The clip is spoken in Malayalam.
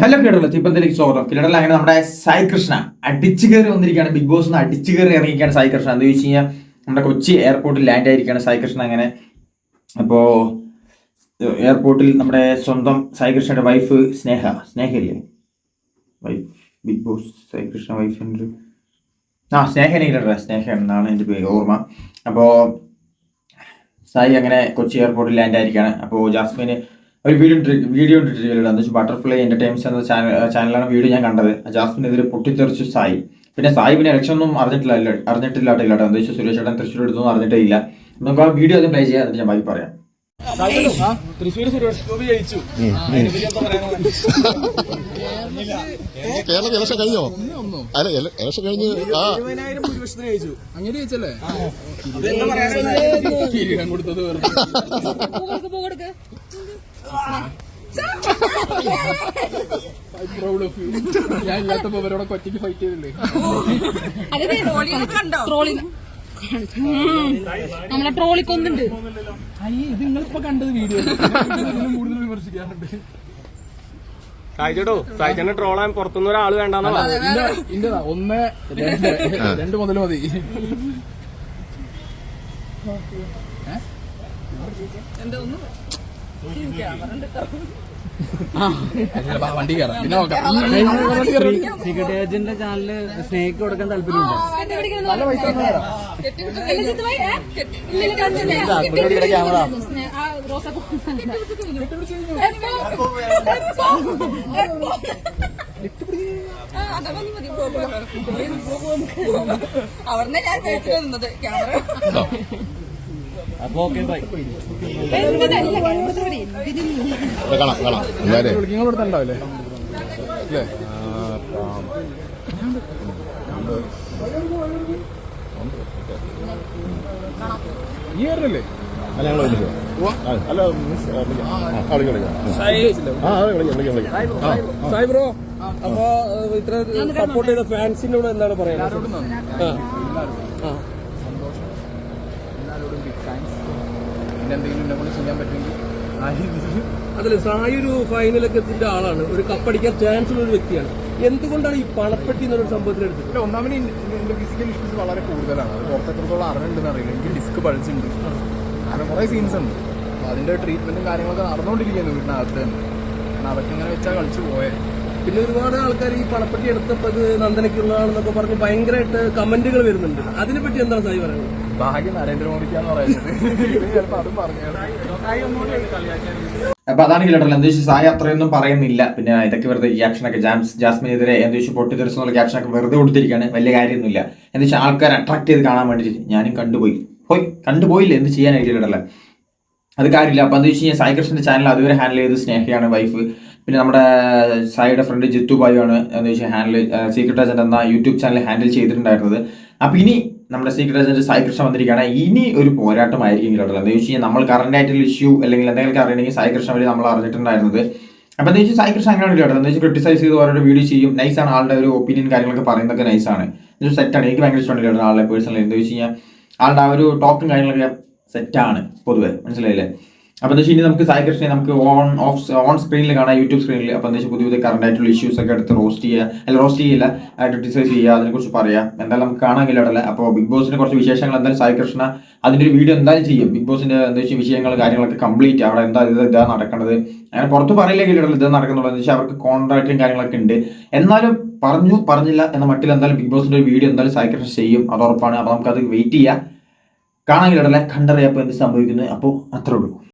ഹലോ കേട്ടല്ലോ തിപ്പത്തിലേക്ക് സ്വാഗതം കിരടല അങ്ങനെ നമ്മുടെ സായി കൃഷ്ണ അടിച്ചു കയറി വന്നിരിക്കുകയാണ്. ബിഗ് ബോസ് നിന്ന് അടിച്ചു കയറി ഇറങ്ങിയിരിക്കുകയാണ് സായി കൃഷ്ണ. എന്ന് ചോദിച്ചു കഴിഞ്ഞാൽ നമ്മുടെ കൊച്ചി എയർപോർട്ടിൽ ലാൻഡ് ആയിരിക്കുകയാണ് സായി കൃഷ്ണ അങ്ങനെ. അപ്പോൾ എയർപോർട്ടിൽ നമ്മുടെ സ്വന്തം സായി കൃഷ്ണയുടെ wife Sneha. സ്നേഹയില്ലേ? Wife Big Boss Sai Krishna വൈഫിന്റെ ആ സ്നേഹനെ കിരട സ്നേഹ എന്നാണ് എന്റെ പേര് ഓർമ്മ. അപ്പോൾ സായി അങ്ങനെ കൊച്ചി എയർപോർട്ടിൽ ലാൻഡ് ആയിരിക്കുകയാണ്. അപ്പോൾ ജാസ്മിന് ഒരു വീഡിയോ ഇട്ടിട്ട് വീഡിയോ ഇട്ടിട്ടില്ല എന്താ വെച്ചാൽ ബട്ടർഫ്ലൈ എന്റർടൈൻസ് എന്ന ചാനൽ ചാനലാണ് വീഡിയോ ഞാൻ കണ്ടത് ജാസ്മിനെതിരെ പൊട്ടിത്തെറിച്ചു സായി പിന്നെ സായി പിന്നെ ഇലക്ഷൻ ഒന്നും അറിഞ്ഞിട്ടില്ല അറിഞ്ഞിട്ടില്ല കേട്ടോ എന്താ വെച്ചാൽ സുരേഷ് ഏട്ടൻ തൃശ്ശൂർ എടുത്തൊന്നും അറിഞ്ഞിട്ടേ ഇല്ല നമുക്ക് ആ വീഡിയോ ആദ്യം പ്ലേ ചെയ്യാം എന്നിട്ട് ഞാൻ ബാക്കി പറയാം തൃശ്ശൂർ ഇലക്ഷൻ കഴിഞ്ഞോ അല്ല ഇല- ഇലക്ഷൻ കഴിഞ്ഞ് അങ്ങനെ വെറുതെ proud of you. ഞാൻ ഇല്ലാത്തപ്പോ അവരോടെ ഒറ്റയ്ക്ക് ഫൈറ്റ് ചെയ്തില്ലേ നമ്മളെ ട്രോളി കൊന്നുണ്ട്. അയ്യേ ഇത് നിങ്ങളിപ്പോ കണ്ടത് വീഡിയോ കൂടുതൽ വിമർശിക്കാറുണ്ട് സായിച്ചേട്ടോ സായിച്ചേട്ടനെ ട്രോളാൻ പുറത്തുനിന്ന് ഒരാൾ വേണ്ടെന്നാ? ഇന്റെ ഇന്റെതാ ഒന്ന് രണ്ട് രണ്ട് മുതൽ മതി എന്താ വാ, വണ്ടി കയറാം. പിന്നെ നോക്കാം. സീക്രട്ട് ഏജന്റിന്റെ ചാനലിൽ സ്നേഹിക്ക് കൊടുക്കാൻ താല്പര്യമുണ്ടോ? അവർ ഞാൻ കേട്ടു നിന്നത് ക്യാമറ. അപ്പൊ സായി ബ്രോ ഇത്ര സപ്പോർട്ട് ചെയ്ത ഫാൻസിനോട് എന്താണ് പറയാനുള്ളത്? ആ. എല്ലാവരോടും ബിഗ് താങ്ക്സ് പിന്നെ എന്തെങ്കിലും എന്നെ കൊണ്ട് ചെയ്യാൻ പറ്റുമെങ്കിൽ. ആ രീതിയിൽ അതല്ലേ സായി ഒരു ഫൈനലൊക്കെ എത്തിന്റെ ആളാണ്. ഒരു കപ്പടിക്കാൻ ചാൻസ് ഉള്ള ഒരു വ്യക്തിയാണ്. എന്തുകൊണ്ടാണ് ഈ പണപ്പെട്ടി എന്നൊരു സംഭവത്തിൽ എടുത്തത്? അല്ല ഒന്നാമത് എന്റെ ഫിസിക്കൽ ഇഷ്യൂസ് വളരെ കൂടുതലാണ്. അത് പുറത്തെത്രത്തോളം അറിഞ്ഞിട്ടുണ്ടെന്ന് അറിയില്ല. എനിക്ക് ഡിസ്ക് പഴിച്ചിട്ടുണ്ട്. കാരണം കുറേ സീൻസ് ഉണ്ട്. അപ്പോൾ അതിന്റെ ട്രീറ്റ്മെന്റും കാര്യങ്ങളൊക്കെ നടന്നുകൊണ്ടിരിക്കുന്നു വീട്ടിനകത്ത് തന്നെ. കാരണം അതൊക്കെ ഇങ്ങനെ വെച്ചാൽ കളിച്ചു പോയത് പിന്നെ ഒരുപാട് ആൾക്കാർ ഈ പണപ്പെട്ടി എടുത്തപ്പോൾ ഇത് നന്ദനയ്ക്കുള്ളതാണെന്നൊക്കെ പറഞ്ഞ് ഭയങ്കരമായിട്ട് കമന്റുകൾ വരുന്നുണ്ട്. അതിനെപ്പറ്റി എന്താണ് സായി പറയുന്നത്? ഭാഗ്യം നരേന്ദ്രമോദിക്കാന്ന് പറയുന്നത്. അപ്പൊ അതാണ് കിരടല എന്താ വെച്ചാൽ സായി അത്രയൊന്നും പറയുന്നില്ല. പിന്നെ ഇതൊക്കെ വെറുതെ ക്യാപ്ഷനൊക്കെ ജാംസ് ജാസ്മിനെതിരെ എന്താ വെച്ചാൽ ക്യാപ്ഷൻ ക്യാപ്ഷനൊക്കെ വെറുതെ കൊടുത്തിരിക്കുകയാണ് വലിയ കാര്യമൊന്നുമില്ല. എന്ന് വെച്ചാൽ ആൾക്കാർ അട്രാക്ട് ചെയ്ത് കാണാൻ വേണ്ടിയിട്ട് ഞാനും കണ്ടുപോയി. പോയി. കണ്ടുപോയില്ല. എന്ത് ചെയ്യാനായിട്ട് കിരടല അത് കാര്യമില്ല. അപ്പം എന്താ വെച്ച് കഴിഞ്ഞാൽ സായി കൃഷ്ണന്റെ ചാനൽ അതുവരെ ഹാൻഡിൽ ചെയ്ത് സ്നേഹയാണ് വൈഫ് പിന്നെ നമ്മുടെ സായിയുടെ ഫ്രണ്ട് ജിത്തു ബായു ആണ് എന്താ വെച്ചാൽ ഹാൻഡിൽ സീക്രട്ട് ഏജന്റ് എന്ന യൂട്യൂബ് ചാനൽ ഹാൻഡിൽ ചെയ്തിട്ടുണ്ടായിരുന്നത്. അപ്പം ഇനി നമ്മുടെ സീക്രട്ട് ഏജന്റ് സായി കൃഷ്ണ വന്നിരിക്കുകയാണ്. ഇനി ഒരു പോരാട്ടമായിരിക്കും ഇതിലോട്ടുള്ളത് എന്താ വെച്ച് കഴിഞ്ഞാൽ നമ്മൾ കറന്റ് ആയിട്ടുള്ള ഇഷ്യൂ അല്ലെങ്കിൽ എന്തെങ്കിലും അറിയണമെങ്കിൽ സായി കൃഷ്ണ വഴി നമ്മൾ അറിഞ്ഞിട്ടുണ്ടായിരുന്നത്. അപ്പോൾ എന്താ വെച്ചാൽ സായി കൃഷ്ണ അങ്ങനെയാണ് കേട്ടോ എന്താ വെച്ചാൽ ക്രിട്ടിസൈസ് ചെയ്ത് ഓരോ വീഡിയോ ചെയ്യും. നൈസാണ് ആളുടെ ഒരു ഒപ്പീനിയൻ കാര്യങ്ങളൊക്കെ പറയുന്നതൊക്കെ നൈസാണ് എന്ന് സെറ്റാണ് എനിക്ക് ഭയങ്കര ഇഷ്ടമാണ് കേട്ടോ ആളുടെ പേഴ്സണലി എന്താ വെച്ച് കഴിഞ്ഞാൽ ആളുടെ ആ ഒരു ടോക്കും കാര്യങ്ങളൊക്കെ സെറ്റാണ് പൊതുവെ. മനസ്സിലായില്ലേ? അപ്പോൾ എന്താ ഇനി നമുക്ക് സായി കൃഷ്ണനെ നമുക്ക് ഓൺ ഓഫ് ഓൺ സ്ക്രീനിൽ കാണാം യൂട്യൂബ് സ്ക്രീനിൽ അപ്പോൾ എന്താ പുതിയ പുതിയ കറണ്ട് ആയിട്ടുള്ള ഇഷ്യൂസ് ഒക്കെ എടുത്ത് റോസ്റ്റ് ചെയ്യുക അല്ല റോസ്റ്റ് ചെയ്യില്ല ക്രിട്ടിസൈസ് ചെയ്യുക അതിനെക്കുറിച്ച് പറയാം. എന്തായാലും നമുക്ക് കാണാൻ കഴിയില്ല അപ്പോൾ ബിഗ് ബോസിന്റെ കുറച്ച് വിശേഷങ്ങൾ എന്തായാലും സായി കൃഷ്ണ അതിന്റെ ഒരു വീഡിയോ എന്തായാലും ചെയ്യും. ബിഗ് ബോസിന്റെ എന്താ വെച്ചാൽ വിഷയങ്ങൾ കാര്യങ്ങളൊക്കെ കംപ്ലീറ്റ് അവിടെ എന്താ ഇത് ഇതാ നടക്കുന്നത് അങ്ങനെ പുറത്ത് പറയില്ലെങ്കിൽ ഇതാ നടക്കുന്നുള്ളത് എന്ന് വെച്ചാൽ അവർക്ക് കോൺട്രാക്റ്റും കാര്യങ്ങളൊക്കെ ഉണ്ട്. എന്നാലും പറഞ്ഞു പറഞ്ഞില്ല എന്ന മട്ടിൽ എന്തായാലും ബിഗ് ബോസിന്റെ ഒരു വീഡിയോ എന്തായാലും സായി കൃഷ്ണ ചെയ്യും. അത് ഉറപ്പാണ്. അപ്പോൾ നമുക്കത് വെയിറ്റ് ചെയ്യാം. കാണാൻ കഴിയില്ല കണ്ടറിയാപ്പോൾ എന്ത് സംഭവിക്കുന്നത് അപ്പോൾ അത്രേ ഉള്ളൂ.